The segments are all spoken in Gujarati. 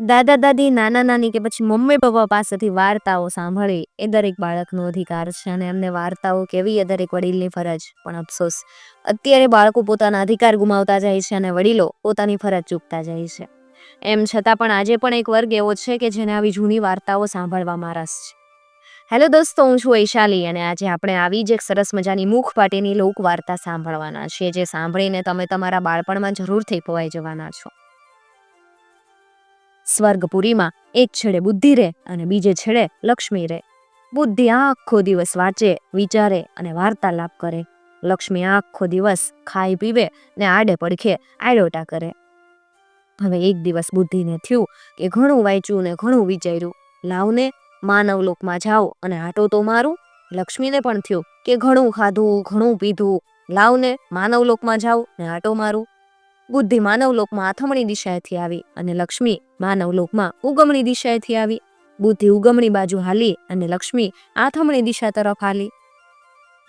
દાદા દાદી, નાના નાની કે પછી મમ્મી પપ્પા પાસેથી વાર્તાઓ સાંભળવી એ દરેક બાળકનો અધિકાર છે અને એમને વાર્તાઓ કેવી એ દરેક વડીલની ફરજ. પણ અફસોસ, અત્યારે બાળકો પોતાના અધિકાર ગુમાવતા જાય છે અને વડીલો પોતાની ફરજ ચૂકતા જાય છે. એમ છતાં પણ આજે પણ એક વર્ગ એવો છે કે જેને આવી જૂની વાર્તાઓ સાંભળવામાં રસ છે. હેલો દોસ્તો, હું છું વૈશાલી અને આજે આપણે આવી જ એક સરસ મજાની મુખ પાટીની લોક વાર્તા સાંભળવાના છીએ, જે સાંભળીને તમે તમારા બાળપણમાં જરૂરથી પવાઈ જવાના છો. સ્વર્ગપુરીમાં એક છેડે બુદ્ધિ રહે અને બીજે છેડે લક્ષ્મી રહે. બુદ્ધિ આખો દિવસ વાંચે, વિચારે અને વાર્તાલાપ કરે. લક્ષ્મી આખો દિવસ ખાઈ પીવે ને આડે પડખે આડોટા કરે. હવે એક દિવસ બુદ્ધિને થયું કે ઘણું વાંચ્યું ને ઘણું વિચાર્યું. લાવને માનવલોકમાં જાઓ અને આટો તો મારું. લક્ષ્મીને પણ થયું કે ઘણું ખાધું, ઘણું પીધું. લાવને માનવલોકમાં જાઓ ને આટો મારું. બુદ્ધિ માનવલોકમાં આથમણી દિશાએથી આવી અને લક્ષ્મી માનવલોકમાં ઉગમણી દિશાએથી આવી. બુદ્ધિ ઉગમણી બાજુ હાલી અને લક્ષ્મી આથમણી દિશા તરફ હાલી.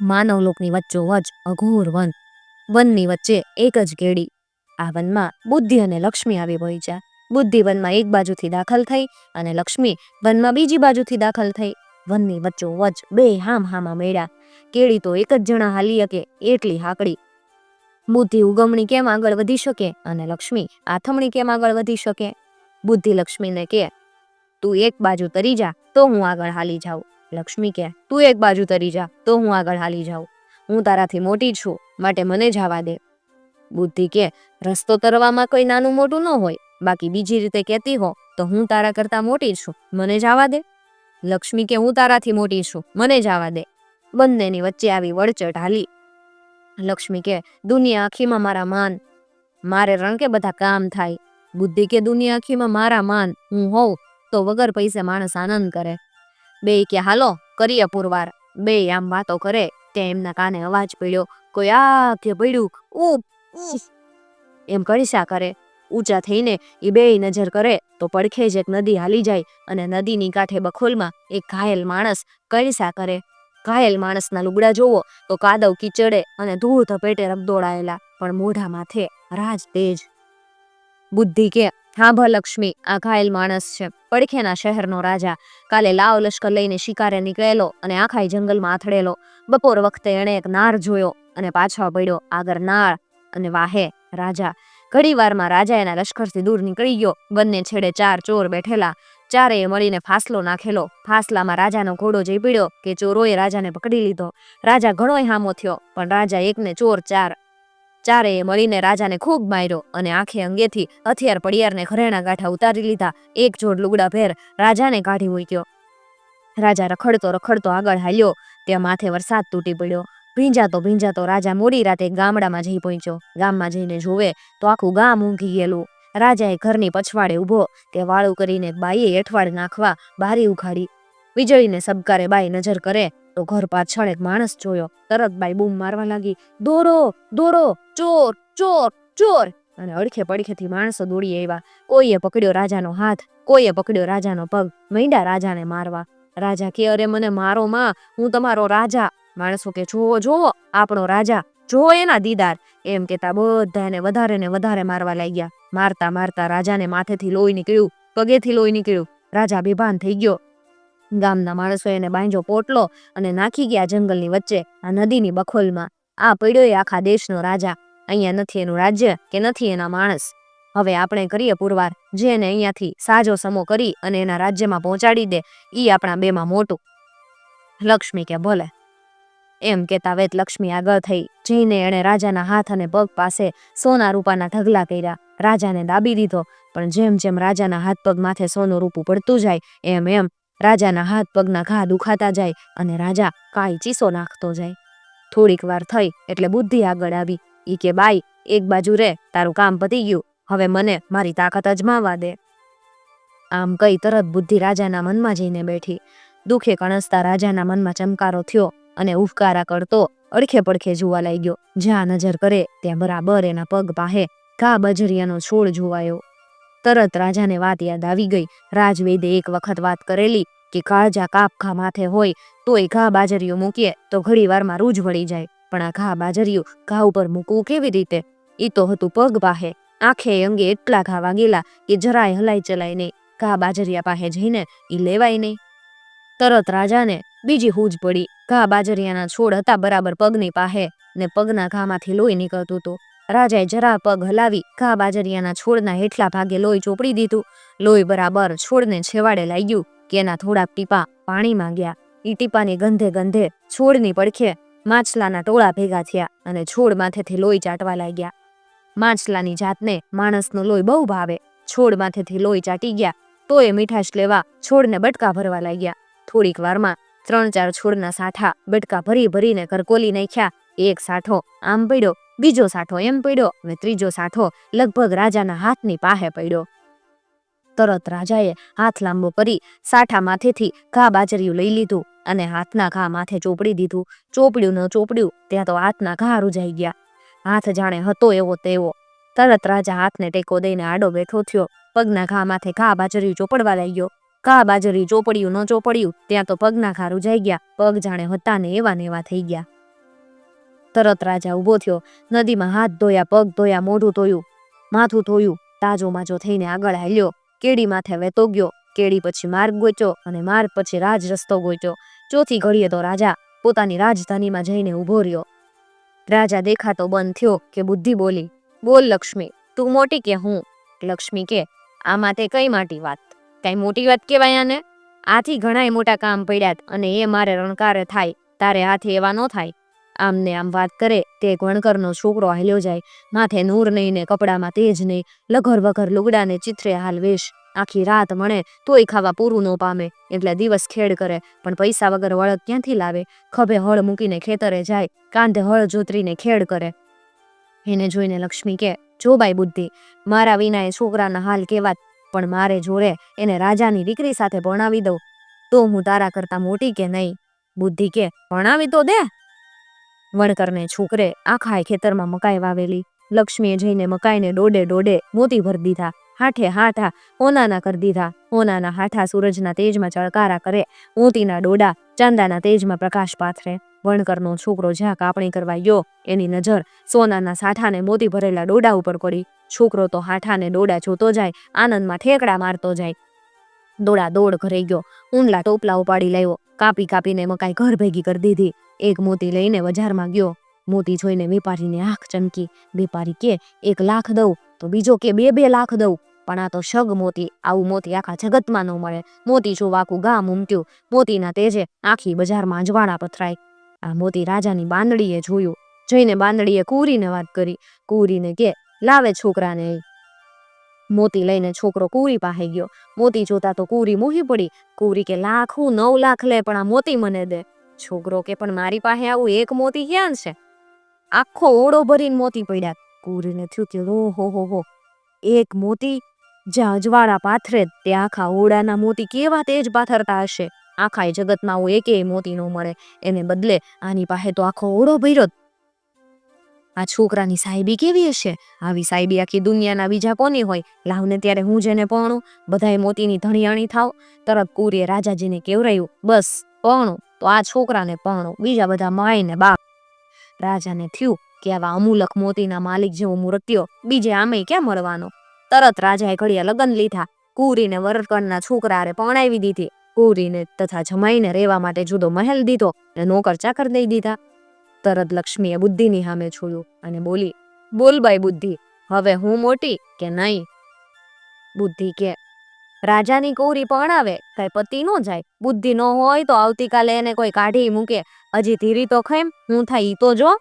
માનવલોકની વચ્ચોવચ અઘોર વન. વનની વચ્ચે એક જ કેડી. આ વનમાં બુદ્ધિ અને લક્ષ્મી આવી પહોંચ્યા. બુદ્ધિ વનમાં એક બાજુથી દાખલ થઈ અને લક્ષ્મી વનમાં બીજી બાજુથી દાખલ થઈ. વનની વચ્ચોવચ બે હામ હામા મેળ્યા. કેળી તો એક જ જણા હાલી શકે, એટલી હાકડી બુદ્ધિ ઉગમણી કેમ આગળ વધી શકે અને લક્ષ્મી આથમણી કેમ આગળ વધી શકે? બુદ્ધિ લક્ષ્મીને કે, તું એક બાજુ તરી જા, તો હું આગળ હાલી જાઉં. લક્ષ્મી કે, તું એક બાજુ તરી જા, તો હું આગળ હાલી જાઉં. હું તારાથી મોટી છું, માટે મને જવા દે. બુદ્ધિ કે, રસ્તો તરવામાં કોઈ નાનું મોટું ન હોય, બાકી બીજી રીતે કહેતી હો, તો હું તારા કરતાં મોટી છું, મને જવા દે. લક્ષ્મી કે, હું તારાથી મોટી છું, મને જવા દે. બંનેની વચ્ચે આવી વળચટ હાલી લક્ષ્મી કે, દુનિયા આખીમાં મારા માન. મારે રણકે બધા કામ થાય? બુદ્ધિ કે દુનિયા આખીમાં મારા માન? હું હોઉં તો વગર પૈસે માણસ આનંદ કરે. બે કે, હાલો, કરીએ પુરવાર. બે આમ વાતો કરે ત્યાં એમના કાને અવાજ પડ્યો, કોઈ આ કે પડ્યું ઉપ એમ એમ શા કરે. ઊંચા થઈને એ બે નજર કરે, તો પડખે જ એક નદી હાલી જાય અને નદીની કાંઠે બખોલમાં એક ઘાયલ માણસ કળીસા કરે. ઘાયલ માણસના લુગડા જોવો તો કાદવ કીચડે અને ધૂળ ધપેટે રગદોળાયેલા, પણ મોઢા માથે રાજ તેજ. બુદ્ધિ કે, હા ભલક્ષ્મી આ ઘાયલ માણસ છે. પડખેના શહેરનો રાજા. કાલે લાવ લશ્કર લઈને શિકારે નીકળેલો અને આખાય જંગલમાં આથડેલો બપોર વખતે એણે એક નાર જોયો અને પાછો પડ્યો આગળ નાળ અને વાહે રાજા. ઘડી વારમાં રાજા એના લશ્કરથી દૂર નીકળી ગયો. બંને છેડે ચાર ચોર બેઠેલા. ચારેય મળીને ફાસલો નાખેલો. ફાસલામાં રાજાનો ઘોડો જઈ કે ચોરોએ રાજાને પકડી લીધો. રાજા ઘણોય હામો થયો, પણ રાજા એકને ચોર ચાર. ચારેય મળીને રાજાને ખૂબ માર્યો અને આંખે અંગેથી હથિયાર પડિયારને ઘરેણા ગાંઠા ઉતારી લીધા. એક જોડ લુગડા ભેર રાજાને કાઢી મૂક્યો. રાજા રખડતો રખડતો આગળ હાલ્યો. ત્યાં માથે વરસાદ તૂટી પડ્યો. ભીંજાતો ભીંજાતો રાજા મોડી રાતે ગામડામાં જઈ પહોંચ્યો. ગામમાં જઈને જોવે તો આખું ગામ ઊંઘી ગયેલું. રાજાએ ઘરની પછવાડે ઊભો તે વાળું કરીને બાઈએ એઠવાડ નાખવા બારી ઉઘાડી. વીજળીને સબકારે બાઈ નજર કરે તો ઘર પાછળ એક માણસ જોયો. તરત બાઈ બૂમ મારવા લાગી, દોરો દોરો, ચોર ચોર ચોર! અને અડખે પડખેથી માણસો દોડી આવ્યા. કોઈએ પકડ્યો રાજાનો હાથ, કોઈએ પકડ્યો રાજાનો પગ, મૈંડા રાજાને મારવા. રાજા કે, અરે, મને મારો માં, હું તમારો રાજા. માણસો કે જોવો જોવો આપણો રાજા જોવો એના દીદાર. એમ કેતા બધાને વધારે ને વધારે મારવા લાગ્યા. મારતા મારતા રાજાને માથેથી લોહી નીકળ્યું, પગેથી લોહી નીકળ્યું. રાજા બેભાન થઈ ગયો. ગામના માણસો એને બાંજો પોટલો અને નાખી ગયા જંગલની વચ્ચે, આ નદીની બખોલમાં. આ પડ્યો એ આખા દેશનો રાજા. અહીંયા નથી એનું રાજ્ય કે નથી એના માણસ. હવે આપણે કરીએ પુરવાર. જે એને અહીંયાથી સાજો સમો કરી અને એના રાજ્યમાં પહોંચાડી દે એ આપણા બેમાં મોટું. લક્ષ્મી કે ભલે. એમ કેતા વેત લક્ષ્મી આગળ થઈ. જઈને એણે રાજાના હાથ અને પગ પાસે સોના રૂપાના ઢગલા કર્યા. રાજાને દાબી દીધો, પણ જેમ જેમ રાજાના હાથ પગ માથે સોનું રૂપું પડતું જાય, એમ એમ રાજાના હાથ પગના ઘા દુખાતા જાય અને રાજા કાંઈ ચીસો નાખતો જાય. થોડીક વાર થઈ એટલે બુદ્ધિ આગળ આવી. ઈ કે, બાઈ, એક બાજુ રે, તારું કામ પતી ગયું. હવે મને મારી તાકાત અજમાવા દે. આમ કઈ તરત બુદ્ધિ રાજાના મનમાં જઈને બેઠી. દુઃખે કણસતા રાજાના મનમાં ચમકારો થયો. અને ઉફકારા કરતો અડખે પડખે જોવા લાગ્યો. જ્યાં નજર કરે ત્યાં બરાબર એના પગ પાહે ઘા બજરિયાનો છોડ જોવાયો. તરત રાજાને વાત યાદ આવી ગઈ. રાજવેદે એક વખત વાત કરેલી કે કાળજા કાપખા માથે હોય તોય ઘા બાજરીઓ મૂકીએ તો ઘડી વારમાં રૂજ વળી જાય. પણ આ ઘા બાજરીયું ઘા ઉપર મૂકવું કેવી રીતે? ઈ તો હતું પગ પાહે આંખે અંગે એટલા ઘા વાગેલા કે જરાય હલાઈ ચલાય નહીં. ઘા બાજરિયા પાસે જઈને એ લેવાય નહીં. તરત રાજાને બીજી હૂજ પડી. ઘા બાજરિયાના છોડ હતા બરાબર પગની પાસે ને પગના ઘામાંથી લોહી નીકળતું હતું. રાજાએ જરા પગ હલાવી ઘા બાજરિયાના છોડના હેઠલા ભાગે લોહી ચોપડી દીધું. લોહી બરાબર છોડને છેવાડે લાગ્યું કે એના થોડાક ટીપા પાણીમાં ગયા. ઈ ટીપાની ગંધે ગંધે છોડની પડખે માછલાના ટોળા ભેગા થયા અને છોડ માથેથી લોહી ચાટવા લાગ્યા. માછલાની જાતને માણસનું લોહી બહુ ભાવે. છોડ માથેથી લોહી ચાટી ગયા તો એ મીઠાશ લેવા છોડને બટકા ભરવા લાગ્યા. થોડીક વારમાં ત્રણ ચાર છોડના સાઠા બટકા ભરી ભરીને કરકોલી નાખ્યા. એક સાઠો આમ પડ્યો, બીજો સાઠો એમ પડ્યો અને ત્રીજો સાઠો લગભગ રાજાના હાથની પાસે પડ્યો. તરત રાજાએ હાથ લાંબો કરી સાઠા માથેથી ઘા બાજરિયું લઈ લીધું અને હાથના ઘા માથે ચોપડી દીધું. ચોપડ્યું ન ચોપડ્યું, ત્યાં તો હાથના ઘા રૂજાઈ ગયા. હાથ જાણે હતો એવો તેવો. તરત રાજા હાથને ટેકો દઈને આડો બેઠો થયો. પગના ઘા માથે ઘા બાજરિયું ચોપડવા લાગ્યો. ઘા બાજરી ચોપડ્યું ન ચોપડ્યું ત્યાં તો પગના ખારું જઈ ગયા, પગ જાણે હતા ને એવા ને એવા થઈ ગયા. તરત રાજા ઊભો થયો, નદીમાં હાથ ધોયા, પગ ધોયા, મોઢું ધોયું, માથું ધોયું, તાજો માજો થઈને આગળ હાલ્યો, કેડી માથે વેતો ગયો, કેડી પછી માર્ગ ગોચ્યો અને માર્ગ પછી રાજ રસ્તો ગોચ્યો. ચોથી ઘડીએ તો રાજા પોતાની રાજધાનીમાં જઈને ઊભો રહ્યો. રાજા દેખાતો બંધ થયો કે બુદ્ધિ બોલી, બોલ લક્ષ્મી, તું મોટી કે હું? લક્ષ્મી કે, આમાં તે કઈ માટી વાત? કઈ મોટી વાત કહેવાય આને? આથી ઘણાય મોટા કામ પડ્યા અને એ મારે રણકારે થાય, તારે હાથે એવા ન થાય. આમને આમ વાત કરે તે વણકરનો છોકરો હાલ્યો જાય, માથે નૂર નહીં ને કપડામાં તેજ નહીં, લઘર વઘર લુગડાને ચિત્રે હાલ વેશ. આખી રાત મળે તોય ખાવા પૂરું ન પામે, એટલે દિવસ ખેડ કરે, પણ પૈસા વગર વળગ ક્યાંથી લાવે? ખભે હળ મૂકીને ખેતરે જાય, કાંધે હળ જોતરીને ખેડ કરે. એને જોઈને લક્ષ્મી કે, જો બાઈ બુદ્ધિ, મારા વિના એ છોકરાના હાલ કેવા પણ મારે જોડે એને રાજાની દીકરી સાથે ભણાવી દઉં. તો હું તારા કરતા મોટી કે નહીં? બુદ્ધિ કે ભણાવી તો દે. વણકરને છોકરે આખા ખેતરમાં મકાઈ વાવેલી. લક્ષ્મીએ જઈને મકાઈને ડોડે ડોડે મોતી ભરી દીધા. હાઠે હાઠા ઓનાના કરી દીધા. ઓનાના હાઠા સૂરજના તેજમાં ચળકારા કરે. મોતીના ડોડા ચાંદાના તેજમાં પ્રકાશ પાથરે. વણકરનો છોકરો જ્યાં કાપણી કરવા ગયો, એની નજર સોનાના સાઠાને મોતી ભરેલા ડોડા ઉપર પડી છોકરો તો હાઠાને ડોડા જોતો જાય, આનંદમાં ઠેકડા મારતો જાય. દોડા દોડ ઘરે ગયો, ઊંડલા ટોપલા ઉપાડી લાવ્યો, કાપી કાપીને મકાઈ ઘર ભેગી કરી દીધી. એક મોતી લઈને બજારમાં ગયો, મોતી જોઈને વેપારીને આંખ ચમકી, વેપારી કે, એક લાખ દઉં, તો બીજો કે, બે બે લાખ દઉં. પણ આ તો શગ મોતી, આવું મોતી આખા જગતમાં ન મળે. મોતી શું આખું ગામ ઉમટ્યું, મોતીના તેજે આખી બજારમાં અજવાળા પથરાય. આ મોતી રાજાની બાંદડીએ જોયું. જઈને બાંદડીએ કુરીને વાત કરી. કુરીને કે લાવે છોકરાને. મોતી લઈને છોકરો કુરી પાસે ગયો. મોતી જોતા તો કુરી મોહી પડી. કુરી કે, લાખ હું નવ લાખ લે, પણ આ મોતી મને દે. છોકરો કે, પણ મારી પાસે આવું એક મોતી ક્યાં છે? આખો ઓળો ભરીને મોતી પડ્યા. કુરીને થયું કે ઓ હો હો હો. એક મોતી જ્યાં અજવાળા પાથરે તે આખા ઓળાના મોતી કેવા તેજ પાથરતા હશે? આખા જગતમાં આવું એકેય મોતી ન મળે. એને બદલે આની પાસે તો આખો ઓળો ભર્યો. આ છોકરાની સાહેબી કેવી હશે? આવી સાહેબી આખી દુનિયાના બીજા કોની હોય? લાવને ત્યારે હું જેને પહોણું બધાએ મોતીની ધણિયાણી થાવ. તરત કુરીએ રાજાજીને કેવરાયું, બસ પહોણું તો આ છોકરાને પહોણું બીજા બધા માય ને બાપ. રાજાને થયું કે આવા અમૂલક મોતીના માલિક જેવો મૃત્યો. બીજે આમે ક્યાં મળવાનો તરત રાજાએ ઘડિયા લગ્ન લીધા. કુરીને વરકરના છોકરારે પણાવી દીધી. કુરીને તથા જમાઈને રહેવા માટે જુદો મહેલ દીધો ને નોકર ચાકર દઈ દીધા. તરત લક્ષ્મીએ બુદ્ધિની સામે છોડ્યું અને બોલી, બોલ બાઈ બુદ્ધિ, હવે હું મોટી કે નહીં બુદ્ધિ કે, રાજાની કોરી પણ આવે કઈ પતિ નો જાય. બુદ્ધિ નો હોય તો આવતીકાલે એને કોઈ કાઢી મૂકે. હજી ધીરી તો ખેમ, હું થાય ઈ તો જો.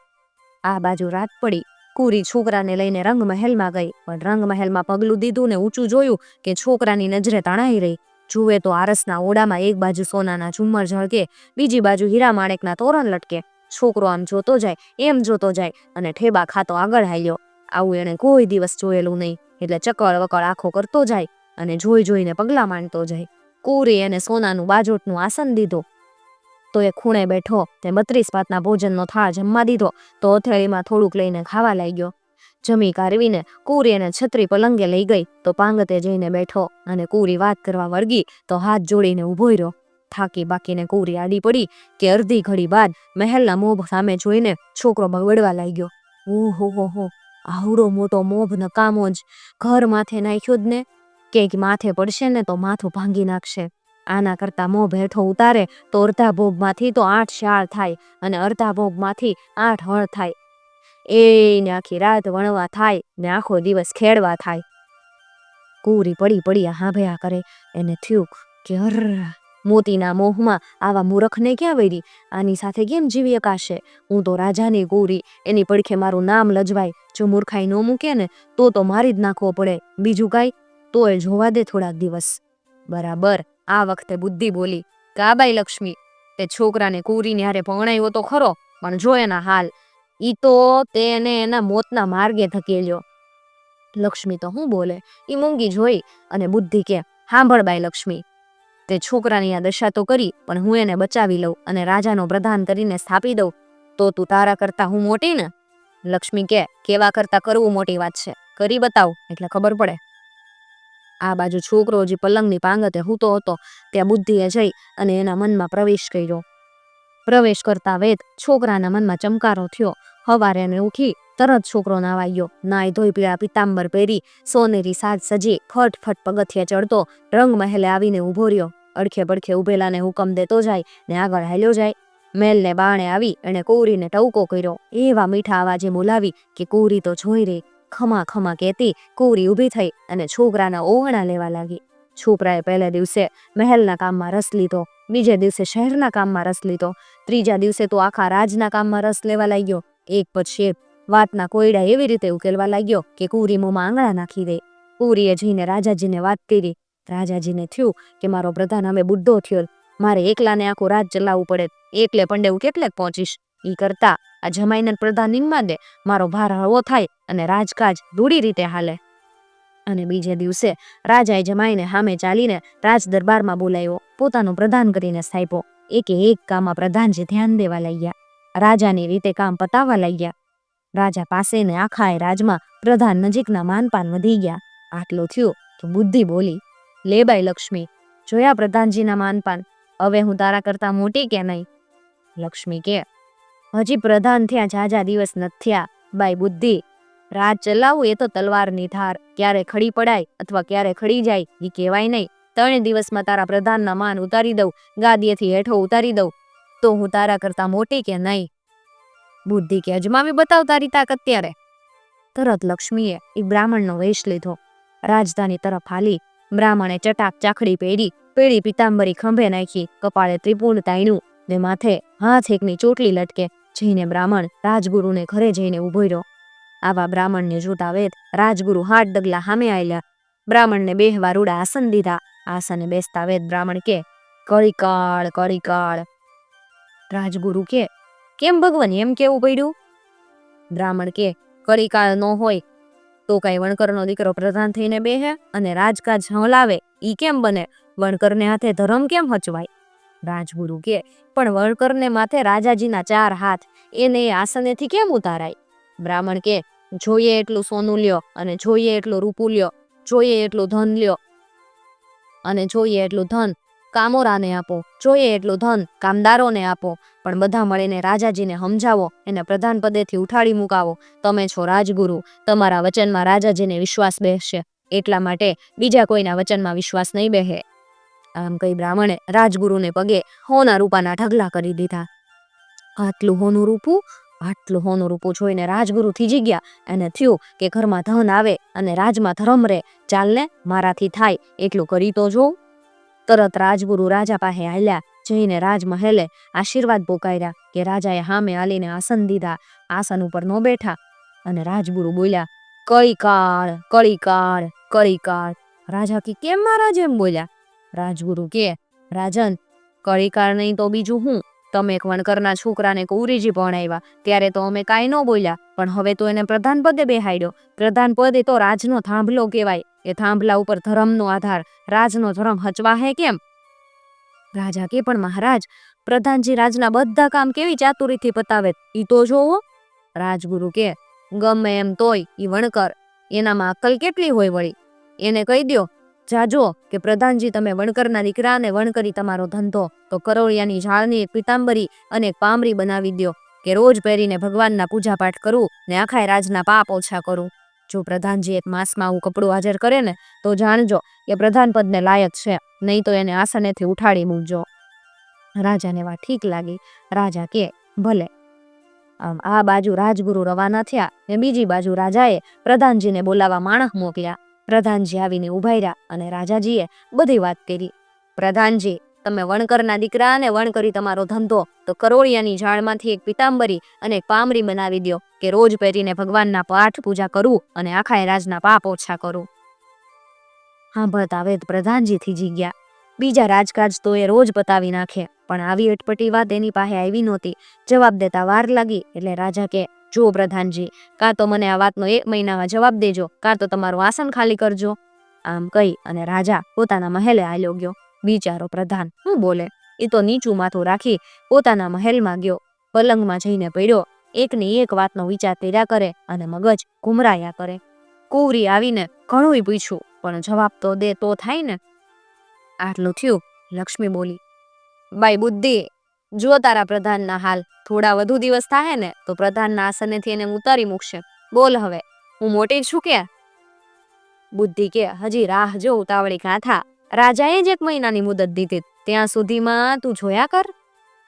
આ બાજુ રાત પડી. કુરી છોકરાને લઈને રંગમહેલમાં ગઈ, પણ રંગમહેલમાં પગલું દીધું ને ઊંચું જોયું કે છોકરાની નજરે તણાઈ રહી. જુએ તો આરસના ઓડામાં એક બાજુ સોનાના ઝુમ્મર ઝળકે, બીજી બાજુ હીરા માણેકના તોરણ લટકે. છોકરો આમ જોતો જાય, એમ જોતો જાય અને ઠેબા ખાતો આગળ હાલ્યો. આવું એણે કોઈ દિવસ જોયેલું નહીં, એટલે ચકળ વકળ આખો કરતો જાય અને જોઈ જોઈને પગલાં માંડતો જાય. કુરે એને સોનાનું બાજોટનું આસન દીધું. તો એ ખૂણે બેઠો તે બત્રીસ પાતના ભોજનનો થાળ જમવા દીધો, તો અથેળીમાં થોડુંક લઈને ખાવા લાગ્યો. જમી કારવીને કુરી એને છત્રી પલંગે લઈ ગઈ, તો પાંગતે જઈને બેઠો અને કુરી વાત કરવા વળગી, તો હાથ જોડીને ઊભો રહ્યો. થાકી બાકીને કુરી આડી પડી કે અડધી ઘડી બાદ મહેલના મોભ સામે જોઈને છોકરો બગડવા લાગ્યો. ઓહો, હો હો, આવડો મોટો મોભ નકામો જ. ઘર માથે નાખ્યો જ ને. ક્યાંક માથે પડશે ને તો માથું ભાંગી નાખશે. આના કરતા મોં ભેઠો ઉતારે તો અડધા ભોગમાંથી તો આઠ શાળ થાય અને અડધા ભોગમાંથી આઠ હળ થાય. એ ને આખી રાત વણવા થાય ને આખો દિવસ ખેડવા થાય. કુરી પડી પડી હાંભ્યા કરે. એને થયું કે અર મોતીના મોહમાં આવા મૂરખને ક્યાં વળી આની સાથે કેમ જીવી અકાશે? હું તો રાજાની ગોરી, એની પડખે મારું નામ લજવાય. જો મૂર્ખાઈ ન મૂકે ને, તો તો મારી જ નાખવો પડે. બીજું કાંઈ? તો એ જોવા દે થોડાક દિવસ. બરાબર, આ વખતે બુદ્ધિ બોલી. કાબાઈ લક્ષ્મી? તે છોકરાને કૂરીને હારે પરણાવ્યો તો ખરો, પણ જો એના હાલ. ઈ તો તેને એના મોતના માર્ગે ધકેલ્યો. લક્ષ્મી તો હું બોલે? ઈ મૂંગી જોઈ, અને બુદ્ધિ કે સાંભળ બાઈ લક્ષ્મી તે છોકરાની આ દશા તો કરી, પણ હું એને બચાવી લઉં અને રાજાનો પ્રધાન કરીને સ્થાપી દઉં. તો તું તારા કરતા હું મોટી ને? લક્ષ્મી કે, કેવા કરતા કરવું મોટી વાત છે? કરી બતાવ, એટલે ખબર પડે. આ બાજુ છોકરો જે પલંગની પાંગતે હૂતો હતો, ત્યાં બુદ્ધિએ જઈ અને એના મનમાં પ્રવેશ કર્યો. પ્રવેશ કરતા વેત છોકરાના મનમાં ચમકારો થયો. હવારે એને ઉઠી તરત છોકરો નાવાઈ ગયો નાઈ ધોઈ પીળા પિતાંબર પહેરી, સોનેરી સાજ સજી, ફટફટ પગથિયે ચડતો રંગ મહેલે આવીને ઊભો રહ્યો. અડખે પડખે ઉભેલાને હુકમ દેતો જાય ને આગળ હાલ્યો જાય. મેલને બાણે આવી એણે કુરીને ટવકો કર્યો. એવા મીઠા અવાજે બોલાવી કે કુરી તો જોઈ રહી. ખમા ખમા કહેતી કુરી ઊભી થઈ અને છોકરાના ઓવણા લેવા લાગી. છોકરાએ પહેલા દિવસે મહેલના કામમાં રસ લીધો, બીજે દિવસે શહેરના કામમાં રસ લીધો, ત્રીજા દિવસે તો આખા રાજના કામમાં રસ લેવા લાગ્યો. એક પછી એક વાતના કોયડા એવી રીતે ઉકેલવા લાગ્યો કે કુરી મોંમાં આંગળા નાખી દે. કુરીએ જઈને રાજાજીને વાત કરી. રાજાજીને થયું કે મારો પ્રધાન હવે બુદ્ધો થયો. મારે એકલાને આખું રાજ ચલાવવું પડે. એકલે પંડે હું કેટલેક પહોંચીશ? ઈ કરતા આ જમાઈને પ્રધાન નિમવા દે મારો ભાર હળવો થાય અને રાજકાજ રૂડી રીતે હાલે. અને બીજે દિવસે રાજાએ જમાઈને સામે ચાલીને રાજ દરબારમાં બોલાવ્યો. પોતાનું પ્રધાન કરીને સ્થાપ્યો એકે એક કામમાં પ્રધાનજી ધ્યાન દેવા લાગ્યા. રાજાની રીતે કામ પતાવવા લાગ્યા. રાજા પાસે ને આખાએ રાજમાં પ્રધાન નજીકના માનપાન વધી ગયા. આટલું થયું તો બુદ્ધિ બોલી લે બાઈ લક્ષ્મી. જોયા પ્રધાનજીના માનપાન. હવે હું તારા કરતા મોટી કે નહીં? લક્ષ્મી કે, હજી પ્રધાન થયા ઝાઝા દિવસ નથી થયા. બાઈ બુદ્ધિ. રાત ચલાવવું એ તો તલવારની ધાર. ક્યારે ખડી પડાય અથવા ક્યારે ખડી જાય એ કહેવાય નહીં. ત્રણ દિવસમાં તારા પ્રધાનના માન ઉતારી દઉં. ગાદીએથી હેઠો ઉતારી દઉં. તો હું તારા કરતા મોટી કે નહીં? બુદ્ધિ કે અજમાવી બતાવ તારી તાકાત ત્યારે? તરત લક્ષ્મીએ એ બ્રાહ્મણનો વેશ લીધો. રાજધાની તરફ હાલી. બ્રાહ્મણે ચટાક ચાખડી પહેરી પેડી પિતાંબરી ખંભે નાખી, કપાળે ત્રિપુલ તાયણું, ને માથે હાથ એકની ચોટલી લટકે, જઈને બ્રાહ્મણ રાજગુરુને ઘરે જઈને ઊભો રહ્યો. આવા બ્રાહ્મણને જોતા વેદ રાજગુરુ હાથ ડગલા સામે આલ્યા બ્રાહ્મણને બેહવા રૂડા આસન દીધા. આસને બેસતા વેદ બ્રાહ્મણ કે કળીકાળ કળીકાળ રાજગુરુ કે, કેમ ભગવાન, એમ કેવું પડ્યું? બ્રાહ્મણ કે કળીકાળ ન હોય તો કઈ વણકરનો દીકરો પ્રધાન થઈને બેહે અને રાજકાજ હલાવે ઈ કેમ બને? વણકરને હાથે ધર્મ કેમ હચવાય? રાજગુરુ કે, પણ વણકરને માથે રાજાજીના ચાર હાથ, એને એ આસનેથી કેમ ઉતારાય? બ્રાહ્મણ કે, જોઈએ એટલું સોનું લ્યો અને જોઈએ એટલું રૂપું લ્યો, જોઈએ એટલું ધન લ્યો અને જોઈએ એટલું ધન કામોરાને આપો, જોઈએ એટલું ધન કામદારોને આપો પણ બધા મળીને રાજાજીને સમજાવો, એને પ્રધાન પદેથી ઉઠાડી મુકાવો. તમે છો રાજગુરુ, તમારા વચનમાં રાજાજીને વિશ્વાસ બેસશે. એટલા માટે બીજા કોઈના વચનમાં વિશ્વાસ નહીં બેહે. આમ કઈ બ્રાહ્મણે રાજગુરુને પગે હોના રૂપાના ઢગલા કરી દીધા. આટલું હોનું રૂપું, આટલું હોનું રૂપું જોઈને રાજગુરુ થીજી ગયા. એને થયું કે ઘરમાં ધન આવે અને રાજમાં ધર્મ રહે. ચાલને મારાથી થાય, એટલું કરી તો જોઉં. તરત રાજગુરુ રાજા પાસે હાલ્યા. જઈને રાજમહેલે આશીર્વાદ પોકાર્યા કે રાજાએ હામે આલીને આસન દીધા. આસન ઉપર ન બેઠા અને રાજગુરુ બોલ્યા, કળીકાળ કળીકાળ કળીકાળ. રાજા કે, કેમ મહારાજ? એમ બોલ્યા. રાજગુરુ કે, રાજન, કળીકાળ નહીં તો બીજું હું? તમે વણકરના છોકરાને કૌરીજી ભણાવ્યા, ત્યારે તો અમે કાંઈ ન બોલ્યા. પણ હવે તો એને પ્રધાન પદે બેહાડ્યો. પ્રધાન પદે તો રાજનો થાંભલો કહેવાય. એ થાંભલા ઉપર ધર્મનો આધાર. રાજનો ધર્મ હચવાહે કેમ? રાજા કે પણ મહારાજ, પ્રધાનજી રાજના બધા કામ કેવી ચાતુરીથી પતાવે ઈ તો જોવો. રાજગુરુ કે, ગમે એમ તોય ઈ વણકર એનામાં અક્કલ કેટલી હોય વળી? એને કહી દ્યો જાજો કે પ્રધાનજી તમે વણકરના દીકરાને વણકરી તમારો ધંધો. તો કરોળિયાની ઝાડની એક પીતાંબરી અને એક પામરી બનાવી દો કે રોજ પહેરીને ભગવાનના પૂજાપાઠ કરું ને આખાય રાજના પાપ ઓછા કરું. જો પ્રધાનજી એક માસમાં આવું કપડું હાજર કરે ને, તો જાણજો કે પ્રધાન પદને લાયક છે, નહીં તો એને આસનેથી ઉઠાડી મૂકજો. રાજાને વાત ઠીક લાગી. રાજા કે, ભલે. આમ આ બાજુ રાજગુરુ રવાના થયા ને બીજી બાજુ રાજાએ પ્રધાનજીને બોલાવવા માણસ મોકલ્યા. પ્રધાનજી આવીને ઊભા રહ્યા અને રાજાજીએ બધી વાત કરી. પ્રધાનજી તમે વણકરના દીકરા અને વણકરી તમારો ધંધો, તો કરોળિયાની ઝાડમાંથી એક પિતાંબરી અને એક પામરી બનાવી દ્યો, કે રોજ પહેરીને ભગવાનના પાઠ પૂજા કરું અને આખા રાજના પાપ ઓછા કરું. હા વેદ પ્રધાનજીથી થીજી ગયા. બીજા રાજકાજ તો એ રોજ પતાવી નાખે, પણ આવી અટપટી વાત એની પાસે આવી નહોતી. જવાબ દેતા વાર લાગી, એટલે રાજા કે જો પ્રધાનજી, કાં તો મને આ વાતનો એક મહિનામાં જવાબ દેજો, કાં તો તમારું આસન ખાલી કરજો. આમ કહી અને રાજા પોતાના મહેલે આલ્યો ગયો. બિચારો પ્રધાન. હું બોલે એ તો નીચું માથું રાખી પોતાના મહેલમાં ગયો. પલંગમાં જઈને પડ્યો. એકની એક વાતનો વિચાર કર્યા કરે અને મગજ ઘુમરાયા કરે. કુંવરી આવીને ઘણું પૂછ્યું, પણ જવાબ તો દે તો થાય ને. આટલું થયું, લક્ષ્મી બોલી, બાઈ બુદ્ધિ, જો તારા પ્રધાનના હાલ થોડા વધુ દિવસ થાય ને, તો પ્રધાનના આસનેથી એને ઉતારી મૂકશે. બોલ હવે, હું મોટી છું કે બુદ્ધિ કે, હજી રાહ જો ઉતાવળી કાંથા રાજાએ જ એક મહિનાની મુદત દીધી. ત્યાં સુધીમાં તું જોયા કર.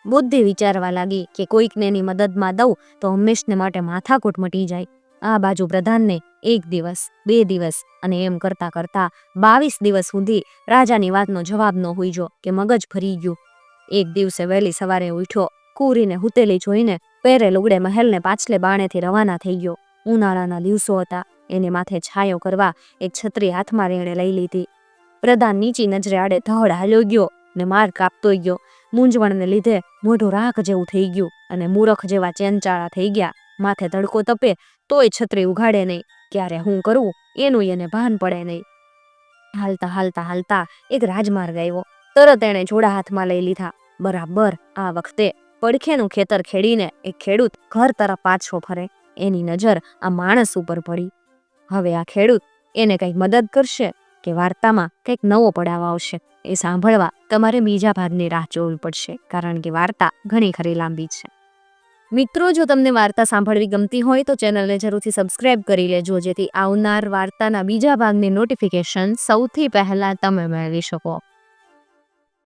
બુદ્ધિ વિચારવા લાગી કે કોઈકને એની મદદમાં દઉં તો હંમેશને માટે માથાકૂટ મટી જાય. આ બાજુ પ્રધાનને એક દિવસ, બે દિવસ અને એમ કરતા કરતા બાવીસ દિવસ સુધી રાજાની વાતનો જવાબ ન હોઈજો કે મગજ ફરી ગયું. એક દિવસે વહેલી સવારે ઉઠ્યો, કુરીને હુતેલી જોઈને પેરે લુગડે મહેલને પાછલે બાણેથી રવાના થઈ ગયો. ઉનાળાના દિવસો હતા. એને માથે છાયો કરવા એક છત્રી હાથમાં રેણે લઈ લીધી. પ્રધાન નીચી નજરે આડે ધડ હાલ્યો ગયો ને માર કાપતો ગયો. મૂંઝવણને લીધે મોઢું રાખ જેવું થઈ ગયું અને મૂરખ જેવા ચેનચાળા થઈ ગયા. માથે તડકો તપે તોય છત્રી ઉઘાડે નહીં. ક્યારે હું કરું? એનું એને ભાન પડે નહીં. હાલતા હાલતા હાલતા એક રાજમાર્ગ આવ્યો. તરત એણે જોડા હાથમાં લઈ લીધા. બરાબર આ વખતે પડખેનું ખેતર ખેડીને એક ખેડૂત ઘર તરફ પાછો ફરે. એની નજર આ માણસ ઉપર પડી. હવે આ ખેડૂત એને કંઈક મદદ કરશે? કે વાર્તામાં કંઈક નવો પડાવ આવશે. એ સાંભળવા તમારે બીજા ભાગની રાહ જોવી પડશે, કારણ કે વાર્તા ઘણી ખરી લાંબી છે. મિત્રો, જો તમને વાર્તા સાંભળવી ગમતી હોય તો ચેનલને જરૂરથી સબસ્ક્રાઇબ કરી લેજો, જેથી આવનાર વાર્તાના બીજા ભાગની નોટિફિકેશન સૌથી પહેલા તમે મેળવી શકો.